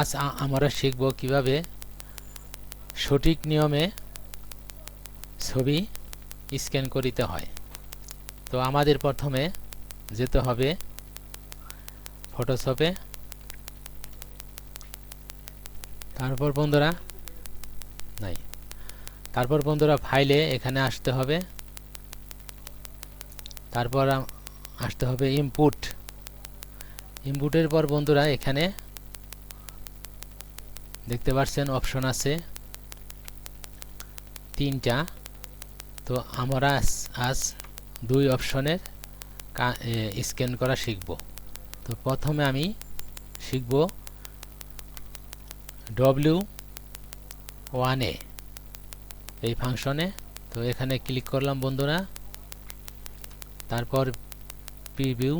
আজ আমরা শিখব কীভাবে সঠিক নিয়মে ছবি স্ক্যান করিতে হয়। তো আমাদের প্রথমে যেতে হবে ফটোশপে তারপর বন্ধুরা, নাই। তারপর বন্ধুরা ফাইলে এখানে আসতে হবে। তারপর আসতে হবে ইনপুট ইনপুটের পর বন্ধুরা এখানে দেখতে পাচ্ছেন অপশন আছে। তিনটা। তো আমরা আজ দুই অপশনের স্ক্যান করা শিখব। তো প্রথমে আমি শিখব ডব্লিউ ওয়ানে এই ফাংশনে তো এখানে ক্লিক করলাম বন্ধুরা। তারপর প্রিভিউ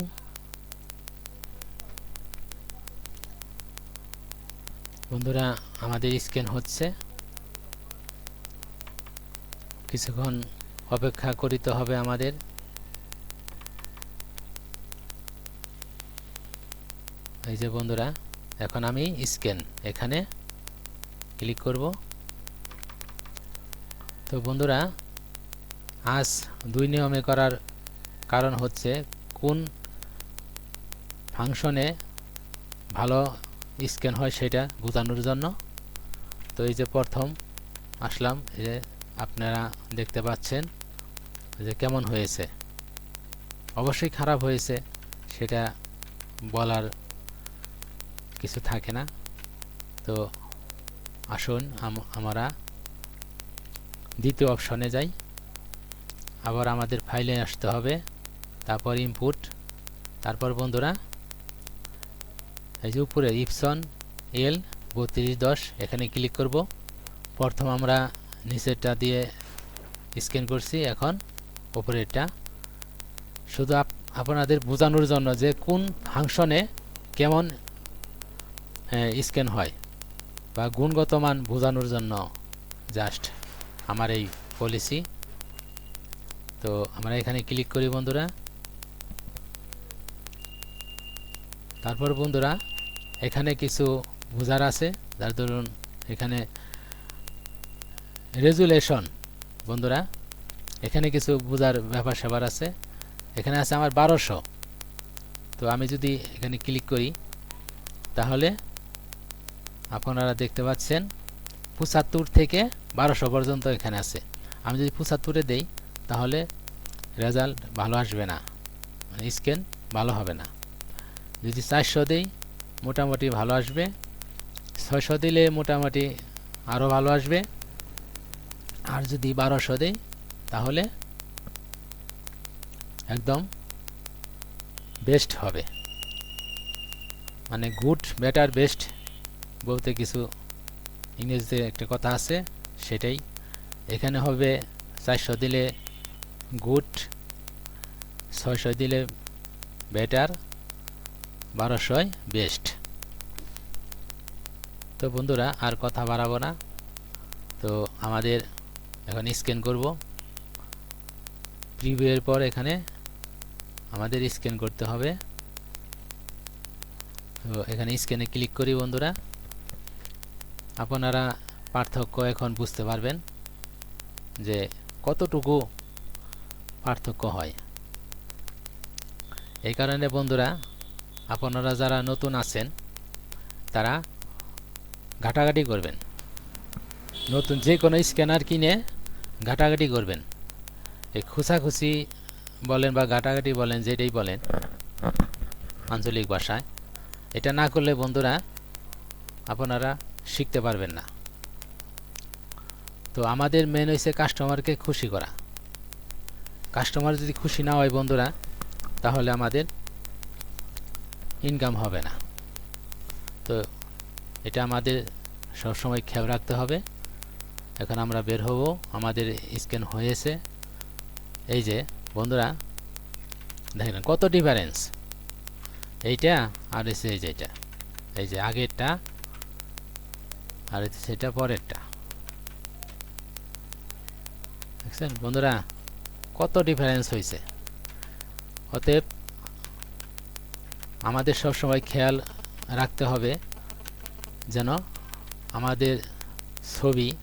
বন্ধুরা, আমাদের স্ক্যান হচ্ছে। কিছুক্ষণ অপেক্ষা করিতে হবে আমাদের। এই যে বন্ধুরা, এখন আমি স্ক্যান এখানে ক্লিক করব। তো বন্ধুরা, আজ দুই নিয়মে করার কারণ হচ্ছে, কোন ফাংশনে ভালো স্ক্যান হয় সেটা বোঝানোর জন্য। তো এই যে প্রথম আসলাম যে আপনারা দেখতে পাচ্ছেন যে কেমন হয়েছে। অবশ্যই খারাপ হয়েছে, সেটা বলার কিছু থাকে না। তো আসুন, আম- আমরা দ্বিতীয় অপশনে যাই। আবার আমাদের ফাইলে আসতে হবে, তারপর ইনপুট তারপর বন্ধুরা এই যে উপরে ইপসন এল, বত্রিশ, দশ, এখানে ক্লিক করব। প্রথম আমরা নিচেরটা দিয়ে স্ক্যান করছি, এখন উপরেরটা। শুধু আপনাদের বোঝানোর জন্য যে কোন ফাংশনে কেমন স্ক্যান হয় বা গুণগত মান বোঝানোর জন্য জাস্ট আমার এই পলিসি তো আমরা এখানে ক্লিক করি বন্ধুরা। তারপর বন্ধুরা এখানে কিছু বোঝার আছে, যার ধরুন এখানে রেজুলেশন, বন্ধুরা। এখানে কিছু বোঝার ব্যাপার স্যাপার আছে। এখানে আছে আমার বারোশো। তো আমি যদি এখানে ক্লিক করি, তাহলে আপনারা দেখতে পাচ্ছেন পঁচাত্তর থেকে বারোশো পর্যন্ত এখানে আছে। আমি যদি পঁচাত্তরে দেই, তাহলে রেজাল্ট ভালো আসবে না। মানে স্ক্যান ভালো হবে না। যদি চারশো দেই মোটামুটি ভালো আসবে। ছয়শো দিলে মোটামুটি আরও ভালো আসবে। আর যদি বারোশো দেই, তাহলে একদম বেস্ট হবে। মানে গুড বেটার বেস্ট বলতে কিছু ইংরেজিতে একটা কথা আছে, সেটাই। এখানে হবে চারশো দিলে গুড ছয়শো দিলে বেটার বারোশোয় বেস্ট। তো বন্ধুরা, আর কথা বাড়াবো না। তো আমাদের এখন স্ক্যান করব। প্রিভিউয়ের পর এখানে আমাদের স্ক্যান করতে হবে। তো এখানে স্ক্যানে ক্লিক করি বন্ধুরা। আপনারা পার্থক্য এখন বুঝতে পারবেন যে কতটুকু পার্থক্য হয়। এই কারণে বন্ধুরা আপনারা যারা নতুন আছেন, তারা ঘাটাঘাটি করবেন। নতুন যে কোনো স্ক্যানার কিনে ঘাটাঘাটি করবেন। এই খুসাখুসি বলেন বা ঘাটাঘাটি বলেন, যেটাই বলেন, আঞ্চলিক ভাষায়, এটা না করলে বন্ধুরা আপনারা শিখতে পারবেন না। তো আমাদের মেন হয়েছে কাস্টমারকে খুশি করা। কাস্টমার যদি খুশি না হয় বন্ধুরা, তাহলে আমাদের ইনকাম হবে না। তো এটা আমাদের সবসময় খেয়াল রাখতে হবে। এখন আমরা বের হব, আমাদের স্ক্যান হয়েছে। এই যে, বন্ধুরা, দেখেন কত ডিফারেন্স এইটা আর এসে এই যে এটা। এই যে আগেরটা আর সেটা পরেরটা। দেখছেন? বন্ধুরা, কত ডিফারেন্স হয়েছে। অতএব আমাদের সব সময় খেয়াল রাখতে হবে যেন আমাদের ছবি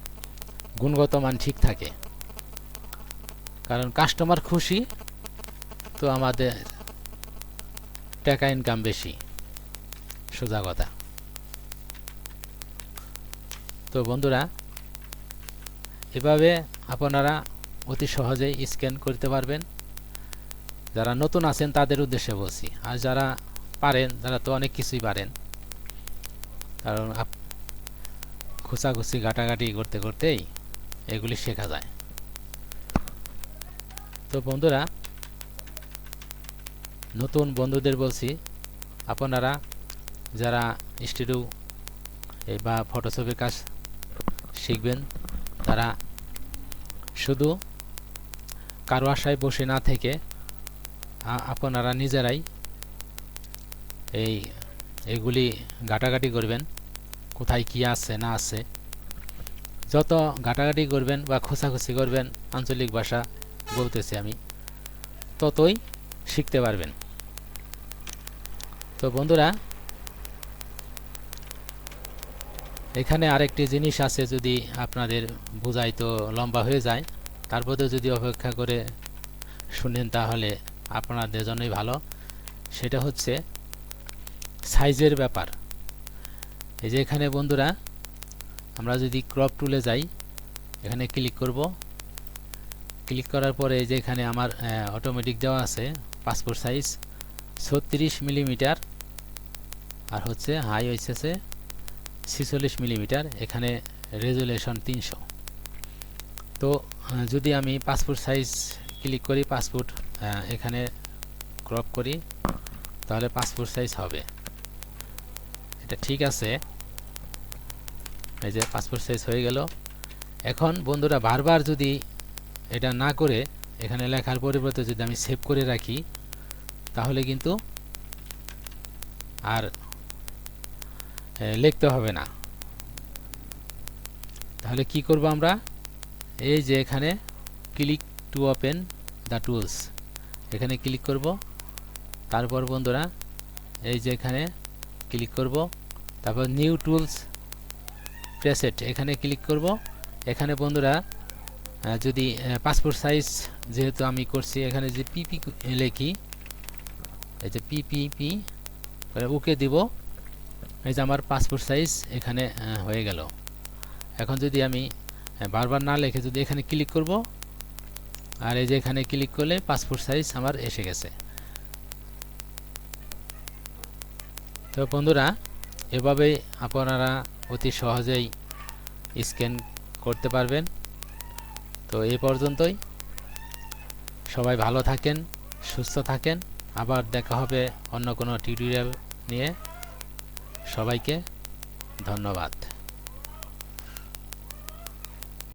গুণগত মান ঠিক থাকে। কারণ কাস্টমার খুশি, তো আমাদের টাকা ইনকাম বেশি। সোজা কথা। তো বন্ধুরা, এভাবে আপনারা অতি সহজেই স্ক্যান করতে পারবেন। যারা নতুন আছেন তাদের উদ্দেশ্যে বলছি। আর যারা পারেন, তারা তো অনেক কিছুই পারেন। কারণ খুচাখুচি, ঘাটাঘাটি করতে করতেই এগুলি শেখা যায়। তো বন্ধুরা, নতুন বন্ধুদের বলছি, আপনারা যারা স্টুডিও বা ফটোশপের কাজ শিখবেন, তারা শুধু কারও আশায় বসে না থেকে আপনারা নিজেরাই এই এগুলি ঘাটাঘাটি করবেন, কোথায় কি আছে, না আছে। যত ঘাটাঘাটি করবেন বা খোঁচাখুচি করবেন, আঞ্চলিক ভাষা বলতেছি আমি, ততই শিখতে পারবেন। তো বন্ধুরা, এখানে আরেকটি জিনিস আছে যদি আপনাদের বোঝাই তো লম্বা হয়ে যায় তারপরেও যদি অপেক্ষা করে শুনেন তাহলে আপনাদের জন্যই ভালো। সেটা হচ্ছে সাইজের ব্যাপার। এই যে এখানে বন্ধুরা, আমরা যদি ক্রপ টুলে যাই, এখানে ক্লিক করব। ক্লিক করার পরে এই যে এখানে আমার অটোমেটিক দেওয়া আছে পাসপোর্ট সাইজ ছত্রিশ মিলিমিটার আর হচ্ছে হাই হইতেছে ছিচল্লিশ মিলিমিটার এখানে রেজুলেশন তিনশো। তো যদি আমি পাসপোর্ট সাইজ ক্লিক করি পাসপোর্ট এখানে ক্রপ করি, তাহলে পাসপোর্ট সাইজ হবে। এটা ঠিক আছে। এই যে পাসপোর্ট সাইজ হয়ে গেল। এখন বন্ধুরা বারবার যদি এটা না করে, এখানে লেখার পরিবর্তে যদি আমি সেভ করে রাখি, তাহলে কিন্তু আর লিখতে হবে না। তাহলে কি করব আমরা? এই যে এখানে click to open the tools এখানে ক্লিক করব। তারপর বন্ধুরা, এই যে এখানে ক্লিক করব। তারপর নিউ টুলস প্রেসেট এখানে ক্লিক করব। এখানে বন্ধুরা যদি পাসপোর্ট সাইজ যেহেতু আমি করছি, এখানে যে পিপি লেখি, এই যে পিপিপি ওকে দিব। এই যে আমার পাসপোর্ট সাইজ এখানে হয়ে গেল। এখন যদি আমি বারবার না লিখে যদি এখানে ক্লিক করব, আর এই যে এখানে ক্লিক করলে পাসপোর্ট সাইজ আমার এসে গেছে। তো বন্ধুরা এভাবেই আপনারা অতি সহজেই স্ক্যান করতে পারবেন। তো এই পর্যন্তই। সবাই ভালো থাকেন, সুস্থ থাকেন। আবার দেখা হবে অন্য কোনো টিউটোরিয়াল নিয়ে। সবাইকে ধন্যবাদ।